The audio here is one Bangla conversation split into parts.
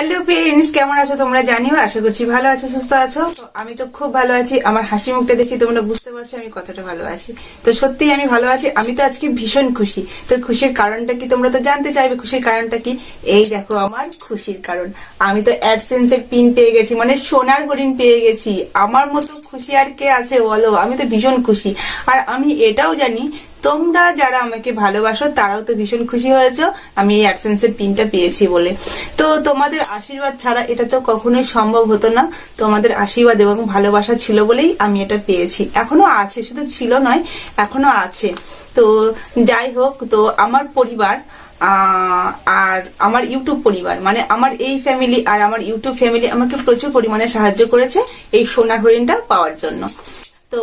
হ্যালো ফ্রেন্ডস, কেমন আছো তোমরা জানিও? আশা করছি ভালো আছো, সুস্থ আছো? তো আমি তো খুব ভালো আছি। আমার হাসি মুখটা দেখে তোমরা বুঝতে পারছ আমি কতটা ভালো আছি। তো সত্যিই আমি ভালো আছি। আমি তো আজকে ভীষণ খুশি। তো খুশির কারণটা কি তোমরা তো জানতে চাইবে? খুশির কারণটা কি? এই দেখো, আমার খুশির কারণ। আমি তো অ্যাডসেন্স এর পিন পেয়ে গেছি মানে সোনার হরিণ পেয়ে গেছি। আমার মতো খুশি আর কে আছে বলো? আমি তো ভীষণ খুশি। আর আমি এটাও জানি তোমরা যারা আমাকে ভালোবাসো, তারাও তো ভীষণ খুশি হয়েছো। আমি এই অ্যাডসেন্স এর পিনটা পেয়েছি বলে। তো তোমাদের আশীর্বাদ ছাড়া এটা তো কখনোই সম্ভব হতো না। তোমাদের আশীর্বাদ এবং ভালোবাসা ছিল বলেই আমি এটা পেয়েছি। এখনও আছে, শুধু ছিল নয়, এখনও আছে। তো যাই হোক, তো আমার পরিবার আর আমার ইউটিউব পরিবার মানে আমার এই ফ্যামিলি আর আমার ইউটিউব ফ্যামিলি আমাকে প্রচুর পরিমাণে সাহায্য করেছে এই সোনার হরিণটা পাওয়ার জন্য। তো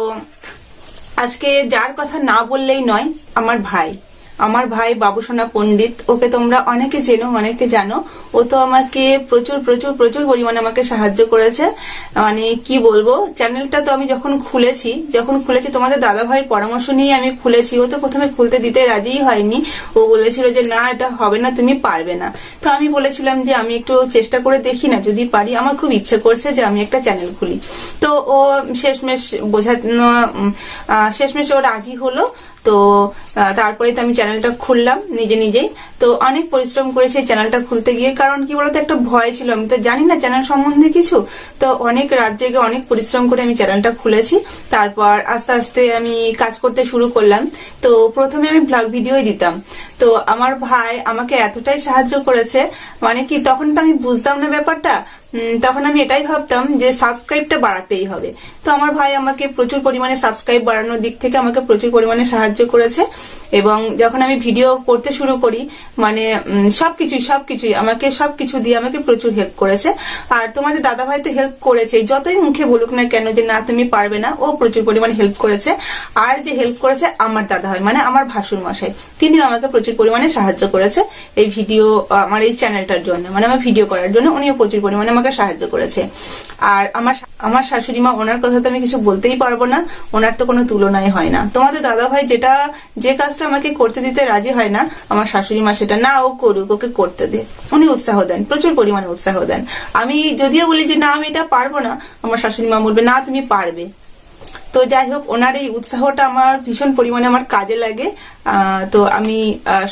আজকে যার কথা না বললেই নয় আমার ভাই। আমার ভাই বাবুসোনা পণ্ডিত, ওকে তোমরা অনেকে চেনো, অনেকে জানো। ও তো আমাকে প্রচুর প্রচুর প্রচুর পরিমাণে আমাকে সাহায্য করেছে। মানে কি বলব চ্যানেলটা তো আমি যখন খুলেছি যখন খুলেছি, তোমাদের দাদা ভাইয়ের পরামর্শ নিয়ে আমি খুলেছি। ও তো প্রথমে খুলতে দিতে রাজিই হয়নি। ও বলেছিল যে, না, এটা হবে না, তুমি পারবে না। তো আমি বলেছিলাম যে, আমি একটু চেষ্টা করে দেখি না, যদি পারি। আমার খুব ইচ্ছে করছে যে, আমি একটা চ্যানেল খুলি। তো ও শেষমেশ বোঝানো শেষমেশ ও রাজি হলো। তো তারপরে তো আমি চ্যানেলটা খুললাম, নিজে নিজেই। তো অনেক পরিশ্রম করেছি চ্যানেলটা খুলতে গিয়ে, কারণ কি বলতো, একটা ভয় ছিল। আমি তো জানি না চ্যানেল সম্বন্ধে কিছু। তো অনেক রাত জেগে অনেক পরিশ্রম করে আমি চ্যানেলটা খুলেছি। তারপর আস্তে আস্তে আমি কাজ করতে শুরু করলাম। তো প্রথমে আমি ব্লগ ভিডিওই দিতাম। তো আমার ভাই আমাকে এতটাই সাহায্য করেছে। মানে কি, তখন তো আমি বুঝতাম না ব্যাপারটা। তখন আমি এটাই ভাবতাম যে সাবস্ক্রাইবটা বাড়াতেই হবে। তো আমার ভাই আমাকে প্রচুর পরিমাণে সাবস্ক্রাইব বাড়ানোর দিক থেকে আমাকে প্রচুর পরিমাণে সাহায্য করেছে। এবং যখন আমি ভিডিও করতে শুরু করি মানে উম, সবকিছুই আমাকে সবকিছু দিয়ে আমাকে প্রচুর হেল্প করেছে। আর তোমাদের দাদা ভাই তো হেল্প করেছে যতই মুখে বলুক না কেন যে না তুমি পারবে না ও প্রচুর পরিমাণে হেল্প করেছে। আর যে হেল্প করেছে আমার দাদা ভাই মানে আমার ভাসুর মশাই তিনিও আমাকে প্রচুর পরিমাণে সাহায্য করেছে এই ভিডিও আমার এই চ্যানেলটার জন্য মানে আমার ভিডিও করার জন্য উনিও প্রচুর পরিমাণে আমাকে সাহায্য করেছে। আর আমার আমার শাশুড়ি মা ওনার কথা তো আমি কিছু বলতেই পারব না ওনার তো কোনো তুলনাই হয় না। তোমাদের দাদা ভাই যেটা যে কাজটা আমাকে করতে দিতে রাজি হয় না, আমার শাশুড়ি মা সেটা না ও করুক, ওকে করতে দে। উনি উৎসাহ দেন, প্রচুর পরিমাণে উৎসাহ দেন। আমি যদিও বলি যে, না, আমি এটা পারব না। আমার শাশুড়ি মা বলবে, না, তুমি পারবে। তো যাই হোক, ওনার এই উৎসাহটা আমার ভীষণ পরিমাণে আমার কাজে লাগে। তো আমি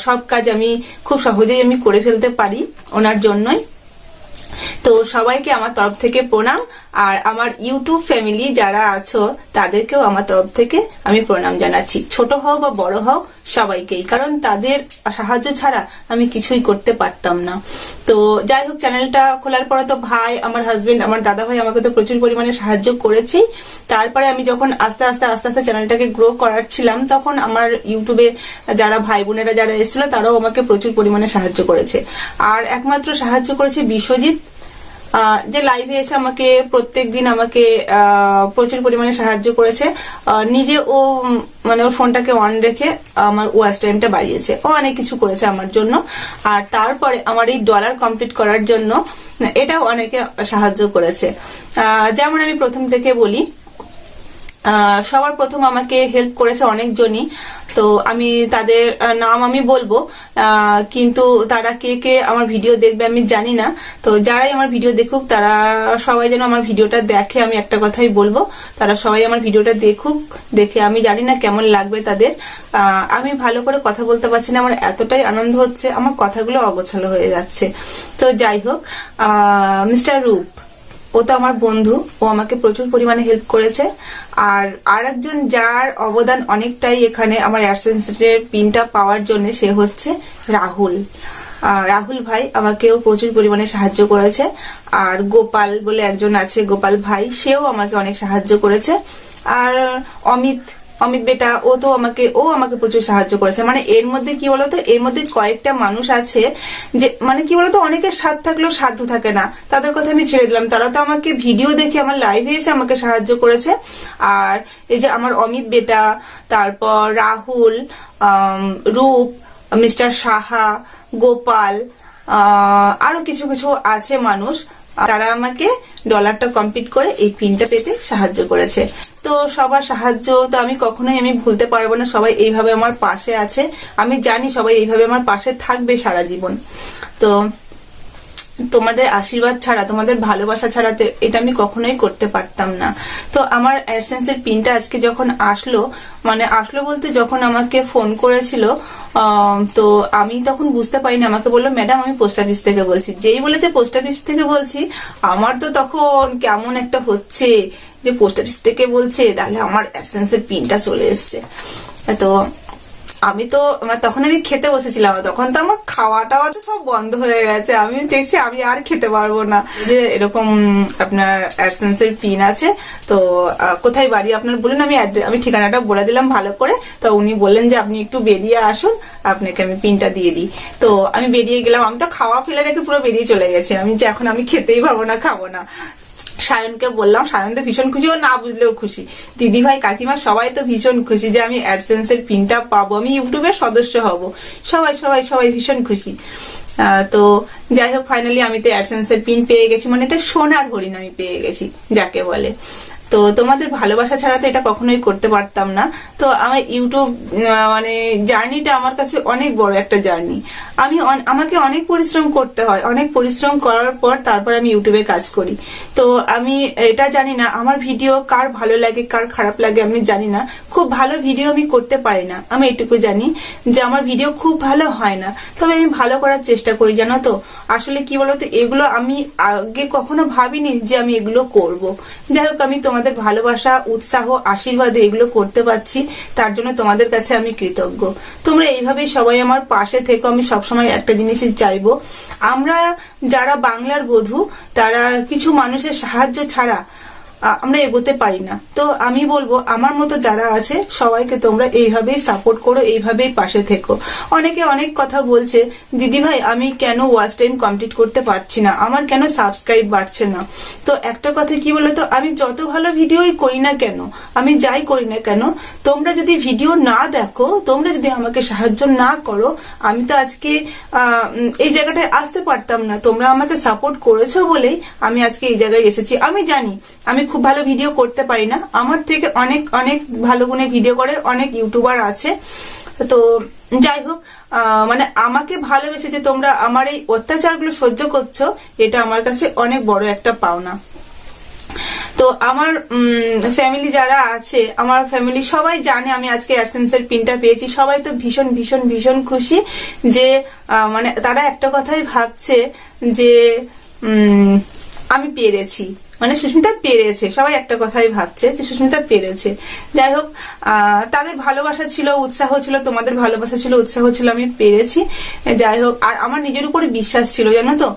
সব কাজ আমি খুব সহজেই আমি করে ফেলতে পারি ওনার জন্যই। তো সবাইকে আমার তরফ থেকে প্রণাম। আর আমার ইউটিউব ফ্যামিলি যারা আছো, তাদেরকেও আমার তরফ থেকে আমি প্রণাম জানাচ্ছি। ছোট হও বা বড় হও, সবাইকেই। কারণ তাদের সাহায্য ছাড়া আমি কিছুই করতে পারতাম না। তো যাই হোক, চ্যানেলটা খোলার পরে তো ভাই, আমার হাজবেন্ড আমার দাদা ভাই আমাকে তো প্রচুর পরিমাণে সাহায্য করেছি। তারপরে আমি যখন আস্তে আস্তে আস্তে আস্তে চ্যানেলটাকে গ্রো করাচ্ছিলাম, তখন আমার ইউটিউবে যারা ভাই বোনেরা, যারা এসেছিল, তারাও আমাকে প্রচুর পরিমাণে সাহায্য করেছে। আর একমাত্র সাহায্য করেছে বিশ্বজিৎ। যে লাইভে এসে আমাকে প্রত্যেক দিন আমাকে প্রচুর পরিমাণে সাহায্য করেছে। নিজে ও মানে ওর ফোনটাকে অন রেখে আমার ওয়াচ টাইমটা বাড়িয়েছে। ও অনেক কিছু করেছে আমার জন্য। আর তারপরে আমার এই ডলার কমপ্লিট করার জন্য এটাও অনেকে সাহায্য করেছে। যেমন আমি প্রথম থেকে বলি সবার প্রথম আমাকে হেল্প করেছে অনেকজনই। তো আমি তাদের নাম আমি বলব। কিন্তু তারা কে কে আমার ভিডিও দেখবে আমি জানি না। তো যারাই আমার ভিডিও দেখুক, তারা সবাই যেন আমার ভিডিওটা দেখে, আমি একটা কথাই বলব। তারা সবাই আমার ভিডিওটা দেখুক, দেখে আমি জানি না কেমন লাগবে তাদের। আমি ভালো করে কথা বলতে পারছি না, আমার এতটাই আনন্দ হচ্ছে, আমার কথাগুলো অগোছালো হয়ে যাচ্ছে। তো যাই হোক মিস্টার রূপ ও তো আমার বন্ধু, ও আমাকে প্রচুর পরিমাণে হেল্প করেছে। আর আর একজন যার অবদান অনেকটাই এখানে আমার অ্যাডসেন্সের পিনটা পাওয়ার জন্য সে হচ্ছে রাহুল। রাহুল ভাই আমাকেও প্রচুর পরিমাণে সাহায্য করেছে। আর গোপাল বলে একজন আছে, গোপাল ভাই, সেও আমাকে অনেক সাহায্য করেছে। আর অমিত অমিত বেটা, ও তো আমাকে, ও আমাকে প্রচুর সাহায্য করেছে। মানে এর মধ্যে কি বলতো, এর মধ্যে কয়েকটা মানুষ আছে যে মানে কি বলতো, অনেকের স্বাদ থাকলেও সাধ্য থাকে না। তাদের কথা আমি ছেড়ে দিলাম। তারা তো আমাকে ভিডিও দেখে আমার লাইভে এসে আমাকে সাহায্য করেছে। আর এই যে আমার অমিত বেটা, তারপর রাহুল রূপ, মিস্টার সাহা, গোপাল আরও কিছু কিছু আছে মানুষ। তারা আমাকে ডলারটা কমপ্লিট করে এই পিনটা পেতে সাহায্য করেছে। তো সবার সাহায্য তো আমি কখনোই আমি ভুলতে পারব না, সবাই এইভাবে আমার পাশে আছে। আমি জানি সবাই এইভাবে আমার পাশে থাকবে সারা জীবন। তো তোমাদের আশীর্বাদ ছাড়া, তোমাদের ভালোবাসা ছাড়া এটা আমি কখনোই করতে পারতাম না। তো আমার অ্যাডসেন্সের পিনটা আজকে যখন আসলো মানে আসলো বলতে যখন আমাকে ফোন করেছিল তো আমি তখন বুঝতে পারিনি, আমাকে বলল, ম্যাডাম, আমি পোস্ট অফিস থেকে বলছি। যেই বলেছে পোস্ট অফিস থেকে বলছি, আমার তো তখন কেমন একটা হচ্ছে যে পোস্ট অফিস থেকে বলছে, তাহলে আমার অ্যাডসেন্সের পিনটা চলে এসছে। তো আমি তো মানে তখন আমি খেতে বসেছিলাম তখন তো আমার খাওয়া টাওয়া তো সব বন্ধ হয়ে গেছে। আমি দেখছি আমি আর খেতে পারব না। যে এরকম আপনার অ্যাডসেন্স এর পিন আছে, তো কোথায় বাড়ি আপনার বলুন, আমি আমি ঠিকানাটা বলে দিলাম ভালো করে। তো উনি বললেন যে আপনি একটু বেরিয়ে আসুন, আপনাকে আমি পিনটা দিয়ে দিই। তো আমি বেরিয়ে গেলাম, আমি তো খাওয়া ফেলে রেখে পুরো বেরিয়ে চলে গেছে। আমি যে এখন আমি খেতেই পারব না, খাব না। সায়নকে বললাম, সায়ন তো ভীষণ খুশি, ও না বুঝলেও খুশি। দিদি ভাই কাকিমা সবাই তো ভীষণ খুশি যে আমি অ্যাডসেন্স এর পিনটা পাবো, আমি ইউটিউবের সদস্য হব। সবাই সবাই সবাই ভীষণ খুশি। তো যাই হোক ফাইনালি আমি তো অ্যাডসেন্স এর পিন পেয়ে গেছি মানে এটা সোনার হরিণ আমি পেয়ে গেছি, যাকে বলে। তো তোমাদের ভালোবাসা ছাড়া তো এটা কখনোই করতে পারতাম না। তো আমার ইউটিউব মানে জার্নিটা আমার কাছে অনেক বড় একটা জার্নি। আমি আমাকে অনেক পরিশ্রম করতে হয়। অনেক পরিশ্রম করার পর তারপর আমি ইউটিউবে কাজ করি। তো আমি এটা জানি না, আমার ভিডিও কার ভালো লাগে, কার খারাপ লাগে আমি জানি না। খুব ভালো ভিডিও আমি করতে পারি না, আমি এটুকু জানি যে আমার ভিডিও খুব ভালো হয় না। তবে আমি ভালো করার চেষ্টা করি, জানো তো। আসলে কি বলতো, এগুলো আমি আগে কখনো ভাবিনি যে আমি এগুলো করব। যাই হোক, আমি তোমাদের ভালোবাসা, উৎসাহ, আশীর্বাদে এগুলো করতে পারছি, তার জন্য তোমাদের কাছে আমি কৃতজ্ঞ। তোমরা এইভাবেই সবাই আমার পাশে থেকো, আমি সবসময় একটা জিনিসই চাইব। আমরা যারা বাংলার বধূ, তারা কিছু মানুষের সাহায্য ছাড়া আমরা এগোতে পারি না। তো আমি বলব, আমার মতো যারা আছে, সবাইকে তোমরা এইভাবেই সাপোর্ট করো, এইভাবেই পাশে থেকো। অনেকে অনেক কথা বলছে, দিদি ভাই, আমি কেন ওয়াচ টাইম কমপ্লিট করতে পারছি না? আমার কেন সাবস্ক্রাইব বাড়ছে না? তো একটা কথা কি বলতো, আমি যত ভালো ভিডিওই করি না কেন, আমি যাই করি না কেন, তোমরা যদি ভিডিও না দেখো, তোমরা যদি আমাকে সাহায্য না করো, আমি তো আজকে এই জায়গাটায় আসতে পারতাম না। তোমরা আমাকে সাপোর্ট করেছ বলেই আমি আজকে এই জায়গায় এসেছি। আমি জানি, আমি খুব ভালো ভিডিও করতে পারি না। আমার থেকে অনেক অনেক ভালো গুণে ভিডিও করে, অনেক ইউটিউবার আছে। তো যাই হোক মানে আমাকে ভালোবেসে যে তোমরা আমার এই অত্যাচারগুলো সহ্য করছ, এটা আমার কাছে অনেক বড় একটা পাওনা। তো আমার ফ্যামিলি যারা আছে, আমার ফ্যামিলি সবাই জানে আমি আজকে অ্যাডসেন্সের পিনটা পেয়েছি। সবাই তো ভীষণ ভীষণ ভীষণ খুশি যে মানে তারা একটা কথাই ভাবছে যে আমি পেরেছি। মানে সুস্মিতা পেরেছে, সবাই একটা কথাই ভাবছে যে সুস্মিতা পেরেছে। যাই হোক তাদের ভালোবাসা ছিল, উৎসাহ ছিল, তোমাদের ভালোবাসা ছিল, উৎসাহ ছিল, আমি পেরেছি। যাই হোক, আর আমার নিজের উপরে বিশ্বাস ছিল, জানো তো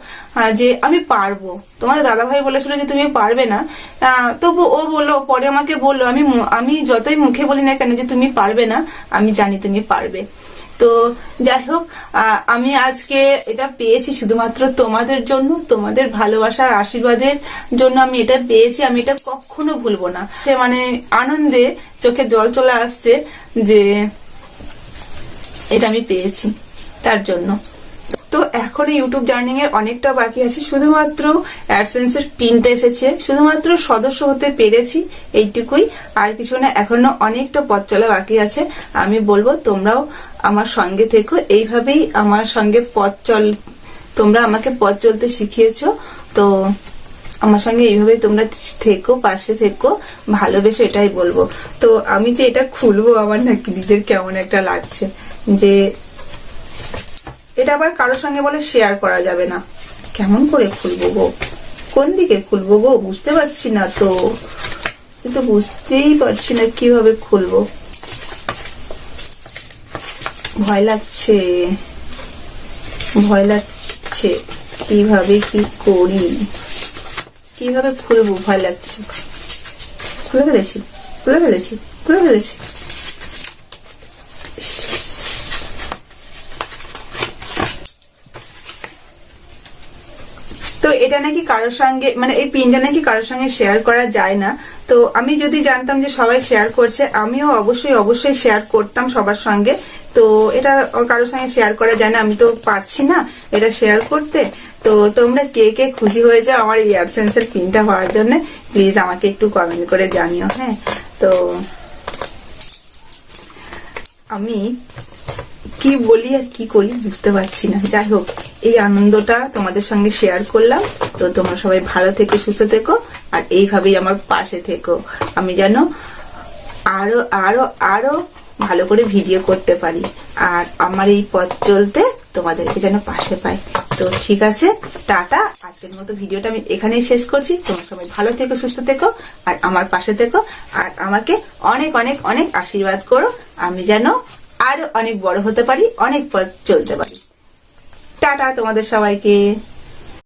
যে আমি পারব। তোমাদের দাদা ভাই বলেছিল যে তুমি পারবে না। তবু ও বলল, পরে আমাকে বলল, আমি আমি যতই মুখে বলি না কেন যে তুমি পারবে না, আমি জানি তুমি পারবে। তো যাই হোক আমি আজকে এটা পেয়েছি শুধুমাত্র তোমাদের জন্য, তোমাদের ভালোবাসার আশীর্বাদের জন্য আমি এটা পেয়েছি, আমি এটা কখনো ভুলবো না। সে মানে আনন্দে চোখে জল চলে আসছে যে এটা আমি পেয়েছি তার জন্য। তো এখন ইউটিউব জার্নিং এর অনেকটা বাকি আছে। শুধুমাত্র অ্যাডসেন্স এর পিনটা এসেছে। শুধুমাত্র সদস্য হতে পেরেছি এইটুকুই। আর কিছু না, এখনও অনেকটা পথ চলা বাকি আছে। আমি বলব, তোমরাও আমার সঙ্গে থেকো। এইভাবেই আমার সঙ্গে পথ চল, তোমরা আমাকে পথ চলতে শিখিয়েছো। তো আমার সঙ্গে এইভাবেই তোমরা থেকো, পাশে থেকো। ভালোবেসে এটাই বলব। তো আমি যে এটা খুলবো আমার নাকি নিজের কেমন একটা লাগছে যে এটা আবার কারোর সঙ্গে বলে শেয়ার করা যাবে না। কেমন করে খুলবো গো? কোন দিকে খুলবো গো? বুঝতে পারছি না তো। কিন্তু বুঝতেই পারছি না কীভাবে খুলবো। ভয় লাগছে। ভয় লাগছে কীভাবে কি করি। কীভাবে খুলবো? ভয় লাগছে। খুলে ফেলেছি। খুলে ফেলেছি। খুলে ফেলেছি। এটা নাকি কারোর সঙ্গে মানে এই পিনটা নাকি কারোর সঙ্গে শেয়ার করা যায় না। তো আমি যদি জানতাম যে সবাই শেয়ার করছে, আমিও অবশ্যই অবশ্যই শেয়ার করতাম সবার সঙ্গে। তো এটা কারোর সঙ্গে শেয়ার করা যায় না, আমি তো পারছি না এটা শেয়ার করতে। তো তোমরা কে কে খুশি হয়ে যাও আমার এই অ্যাবসেন্সের পিনটা হওয়ার জন্য প্লিজ আমাকে একটু কমেন্ট করে জানিও হ্যাঁ। তো আমি কি বলি আর কি করি বুঝতে পারছি না, যাই হোক। এই আনন্দটা তোমাদের সঙ্গে শেয়ার করলাম। তো তোমরা সবাই ভালো থেকো, সুস্থ থেকো, আর এইভাবেই আমার পাশে থেকো। আমি যেন আরও আরও আরও ভালো করে ভিডিও করতে পারি। আর আমার এই পথ চলতে তোমাদেরকে যেন পাশে পাই। তো ঠিক আছে, টাটা। আজকের মতো ভিডিওটা আমি এখানেই শেষ করছি। তোমরা সবাই ভালো থেকো, সুস্থ থেকো, আর আমার পাশে থেকো। আর আমাকে অনেক অনেক অনেক আশীর্বাদ করো। আমি যেন আরও অনেক বড় হতে পারি, অনেক পথ চলতে পারি। টাটা তোমাদের সবাইকে।